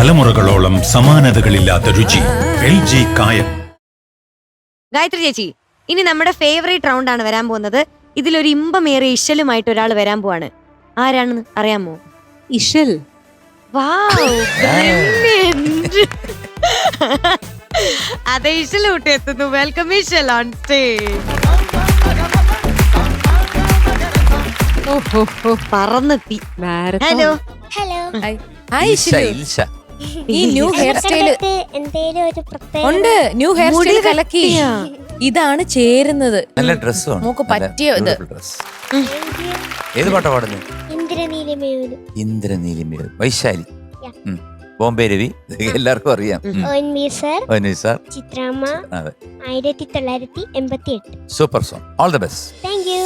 തലമുറകളോളം സമാനതകളില്ലാത്ത രുചി. L G കായം ഗായത്രി ചേച്ചി ഇനി നമ്മുടെ ഫേവറേറ്റ് റൗണ്ട് ആണ് വരാൻ പോകുന്നത്. ഇതിലൊരു ഇമ്പമേറിയ ഇഷലുമായിട്ട് ഒരാൾ വരാൻ പോവാണ്. ആരാണെന്ന് അറിയാമോ? Ishal Wow, brilliant. അതെ ഇഷൽ കൂട്ടി എത്തുന്നു. Welcome Ishal on stage പറന്നെത്തി. Hello hello hi hi Ishal. ഈ ന്യൂ ഹെയർ സ്റ്റൈൽ എന്തേലും ഒരു പ്രത്യേക ഉണ്ട്. ന്യൂ ഹെയർ സ്റ്റൈൽ കലക്കി ഇതാണ് ചേരുന്നത്. നല്ല ഡ്രസ്സും നമുക്ക് പറ്റിയ ഇത്. ഡ്രസ് ഏത് പാട്ടാ പാടുന്നത് ഇന്ദ്രനീലമേരു ഇന്ദ്രനീലിമേൽ വൈശാലി. ബോംബെ രവി. എല്ലാവർക്കും അറിയാം. സർ. ചിത്രാമ്മ ആയിരത്തി തൊള്ളായിരത്തി എൺപത്തി എട്ട് super song all the best thank you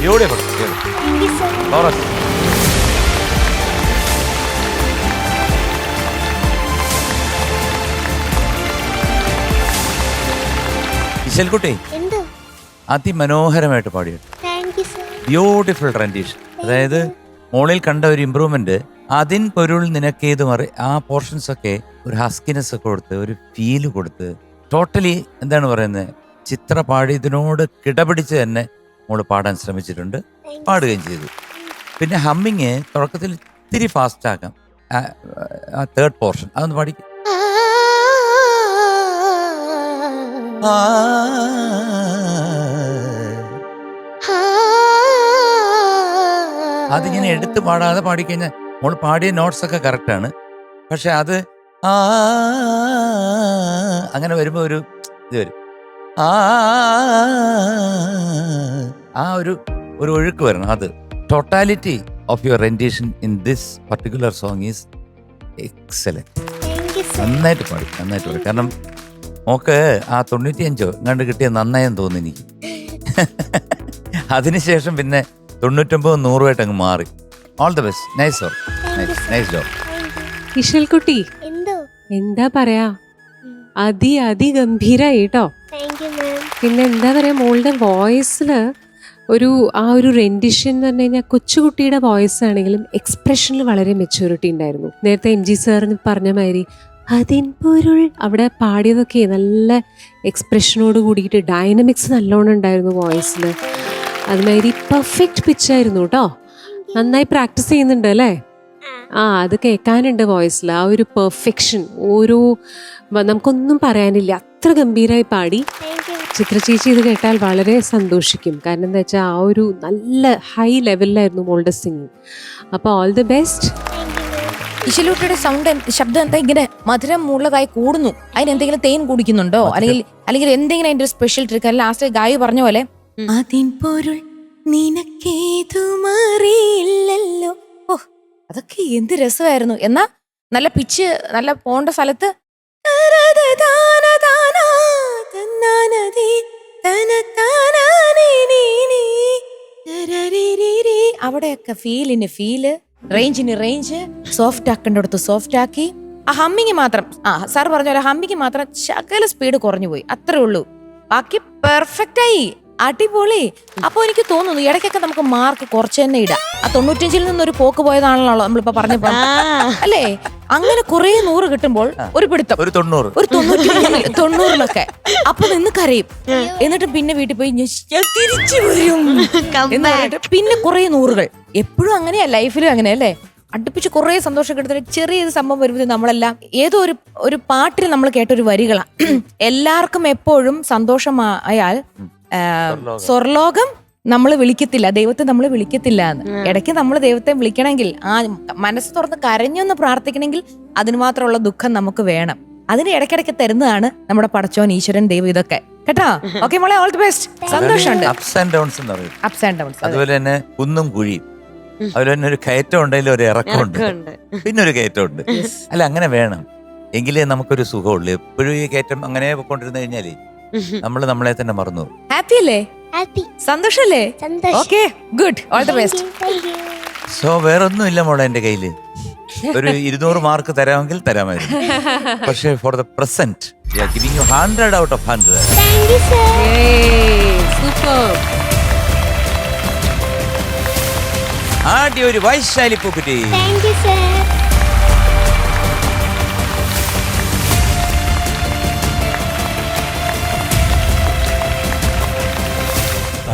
Beautiful, very thank you sir Chorus. ഇശൽകുട്ടി എന്തോ? അതിമനോഹരമായിട്ട് പാടിയിട്ട് thank you sir beautiful rendition അതായത് മോളിൽ കണ്ട ഒരു ഇമ്പ്രൂവ്മെന്റ് അതിൻ പൊരുൾ നിനക്കേത് മറി ആ പോർഷൻസ് ഒക്കെ ഒരു ഹസ്കിനെസ് ഒക്കെ കൊടുത്ത് ഒരു ഫീൽ കൊടുത്ത് ടോട്ടലി എന്താണ് പറയുന്നത് ചിത്ര പാടിയതിനോട് കിടപിടിച്ച് തന്നെ മോൾ പാടാൻ ശ്രമിച്ചിട്ടുണ്ട് പാടുകയും ചെയ്തു പിന്നെ ഹമ്മിങ് തുടക്കത്തിൽ ഇത്തിരി ഫാസ്റ്റ് ആക്കാം തേർഡ് പോർഷൻ അതൊന്ന് പാടിക്കും അതിങ്ങനെ എടുത്ത് പാടാതെ പാടിക്കഴിഞ്ഞാൽ മോൾ പാടിയ നോട്ട്സ് ഒക്കെ കറക്റ്റാണ് പക്ഷെ അത് ആ അങ്ങനെ വരുമ്പോൾ ഒരു ഇത് വരും ആ ആ ഒരു ഒരു ഒഴുക്ക് വരണം അത് totality of your rendition in this particular song is sir നന്നായിട്ട് പാടി നന്നായിട്ട് പാടി കാരണം മോക്ക് ആ തൊണ്ണൂറ്റിയഞ്ചോ എങ്ങാണ്ട് കിട്ടിയ നന്നായെന്ന് തോന്നുന്നു എനിക്ക് അതിനുശേഷം പിന്നെ തൊണ്ണൂറ്റൊമ്പത് നൂറുമായിട്ട് അങ്ങ് മാറി all the best nice or nice nice job ഇഷൽക്കുട്ടി എന്തോ പറയാ? അതി അതിഗംഭീരായി കേട്ടോ പിന്നെ എന്താ പറയാ മോളുടെ വോയിസിൽ ഒരു ആ ഒരു റെൻഡിഷൻ എന്ന് പറഞ്ഞു കഴിഞ്ഞാൽ കൊച്ചുകുട്ടിയുടെ വോയിസ് ആണെങ്കിലും എക്സ്പ്രഷനിൽ വളരെ മെച്യൂരിറ്റി ഉണ്ടായിരുന്നു. നേരത്തെ എം ജി സാറിന് പറഞ്ഞ മാതിരി അതിൻ പൊരുൾ. അവിടെ പാടിയതൊക്കെ നല്ല എക്സ്പ്രഷനോട് കൂടിയിട്ട് ഡൈനമിക്സ് നല്ലോണം ഉണ്ടായിരുന്നു വോയിസിൽ അതുമാതിരി പെർഫെക്റ്റ് പിച്ചായിരുന്നു കേട്ടോ. നന്നായി പ്രാക്ടീസ് ചെയ്യുന്നുണ്ട് അല്ലേ? ആ അത് കേൾക്കാനുണ്ട് വോയിസിൽ ആ ഒരു പെർഫെക്ഷൻ ഓരോ നമുക്കൊന്നും പറയാനില്ല. അത്ര ഗംഭീരമായി പാടി. ചിത്ര ചേച്ചി ഇത് കേട്ടാൽ വളരെ സന്തോഷിക്കും. കാരണം എന്താ വെച്ചാൽ ആ ഒരു നല്ല ഹൈ ലെവലിലായിരുന്നു മോളുടെ സിംഗിങ് അപ്പോൾ ഓൾ ദി ബെസ്റ്റ് ഇശലൂട്ടിയുടെ സൗണ്ട് ശബ്ദം എന്താ ഇങ്ങനെ മധുരം ഉള്ളതായി കൂടുന്നു. അതിന് എന്തെങ്കിലും തേൻ കുടിക്കുന്നുണ്ടോ? അല്ലെങ്കിൽ അല്ലെങ്കിൽ എന്തെങ്കിലും അതിന്റെ ഒരു സ്പെഷ്യൽ ട്രിക്ക് അല്ല ലാസ്റ്റ് ഗായി പറഞ്ഞ പോലെ അതിൻ പൊരുൾ നിനക്കേതുമറിയില്ലല്ലോ ഓ അതൊക്കെ എന്ത് രസമായിരുന്നു. എന്നാ നല്ല പിച്ച് നല്ല പോണ്ട സ്ഥലത്ത് അവിടെയൊക്കെ ഫീലിന് ഫീൽ റേഞ്ചിന് റേഞ്ച് സോഫ്റ്റ് ആക്കേണ്ടടുത്ത് സോഫ്റ്റ് ആക്കി ആ ഹമ്മിങ് മാത്രം ആ സാർ പറഞ്ഞ പോലെ ഹമ്മിങ് മാത്രം ശകല സ്പീഡ് കുറഞ്ഞു പോയി അത്രേ ഉള്ളൂ ബാക്കി പെർഫെക്റ്റ് ആയി അടിപൊളി. അപ്പൊ എനിക്ക് തോന്നുന്നു ഇടയ്ക്കൊക്കെ നമുക്ക് മാർക്ക് കുറച്ച് തന്നെ ഇടാം. ആ തൊണ്ണൂറ്റഞ്ചിൽ ഒരു പോക്ക് പോയതാണല്ലോ നമ്മളിപ്പോ പറഞ്ഞു അല്ലേ? അങ്ങനെ കുറെ നൂറ് കിട്ടുമ്പോൾ ഒരു പിടുത്തം. ഒരു തൊണ്ണൂറ്. ഒരു തൊണ്ണൂറ്റി തൊണ്ണൂറിലൊക്കെ. അപ്പൊ നിന്ന് കരയും. എന്നിട്ട് പിന്നെ വീട്ടിൽ പോയി ഞാൻ തിരിച്ചു വരും. എന്ന് പറഞ്ഞിട്ട് പിന്നെ കുറെ നൂറുകൾ. എപ്പോഴും അങ്ങനെയാ ലൈഫിലും അങ്ങനെ അല്ലേ? അടുപ്പിച്ച് കുറെ സന്തോഷം കിട്ടുന്ന ചെറിയൊരു സംഭവം വരുമ്പോൾ നമ്മളെല്ലാം ഏതോ ഒരു ഒരു പാട്ടിൽ നമ്മൾ കേട്ട ഒരു വരികളാ എല്ലാവർക്കും എപ്പോഴും സന്തോഷമായാൽ സ്വർലോകം. നമ്മൾ വിളിക്കത്തില്ല. ദൈവത്തെ നമ്മൾ വിളിക്കത്തില്ല എന്ന്. ഇടയ്ക്ക് നമ്മൾ ദൈവത്തെ വിളിക്കണമെങ്കിൽ ആ മനസ്സ് തുറന്ന് കരഞ്ഞൊന്ന് പ്രാർത്ഥിക്കണമെങ്കിൽ അതിന് മാത്രമുള്ള ദുഃഖം നമുക്ക് വേണം. അതിന് ഇടയ്ക്കിടയ്ക്ക് തരുന്നതാണ് നമ്മുടെ പടച്ചോൻ ഈശ്വരൻ ദൈവം ഇതൊക്കെ. കേട്ടോ? ഓക്കെ മോളെ ഓൾ ദി ബെസ്റ്റ് സന്തോഷമുണ്ട്. അപ്സ് ആൻഡ് ഡൗൺസ് എന്ന് പറയും. അപ്സ് ആൻഡ് ഡൗൺസ് അതുപോലെ തന്നെ കുന്നും കുഴിയും. അതുപോലെ തന്നെ ഒരു കയറ്റം ഉണ്ടെങ്കിൽ ഒരു ഇറക്കമുണ്ട്. ഇറക്കമുണ്ട്. പിന്നെ ഒരു കയറ്റം ഉണ്ട്. അല്ല അങ്ങനെ വേണം. എങ്കിലേ നമുക്കൊരു സുഖമുള്ളൂ. എപ്പോഴും ഈ കയറ്റം അങ്ങനെ പോയിക്കൊണ്ടിരുന്നു കഴിഞ്ഞാലേ നമ്മൾ നമ്മളെ തന്നെ മറന്നു പോകും. ഹാപ്പി അല്ലേ ഹാപ്പി. സന്തോഷല്ലേ? സന്തോഷം. Okay good. All the best so വേറൊന്നും ഇല്ല മോളെ എന്റെ കയ്യിൽ. ഒരു ഇരുന്നൂറ് മാർക്ക് തരാമെങ്കിൽ തരാമായിരുന്നു. പക്ഷേ for the present giving you hundred out of hundred ആദ്യ ഒരു വൈശാലി പൂക്കുറ്റി.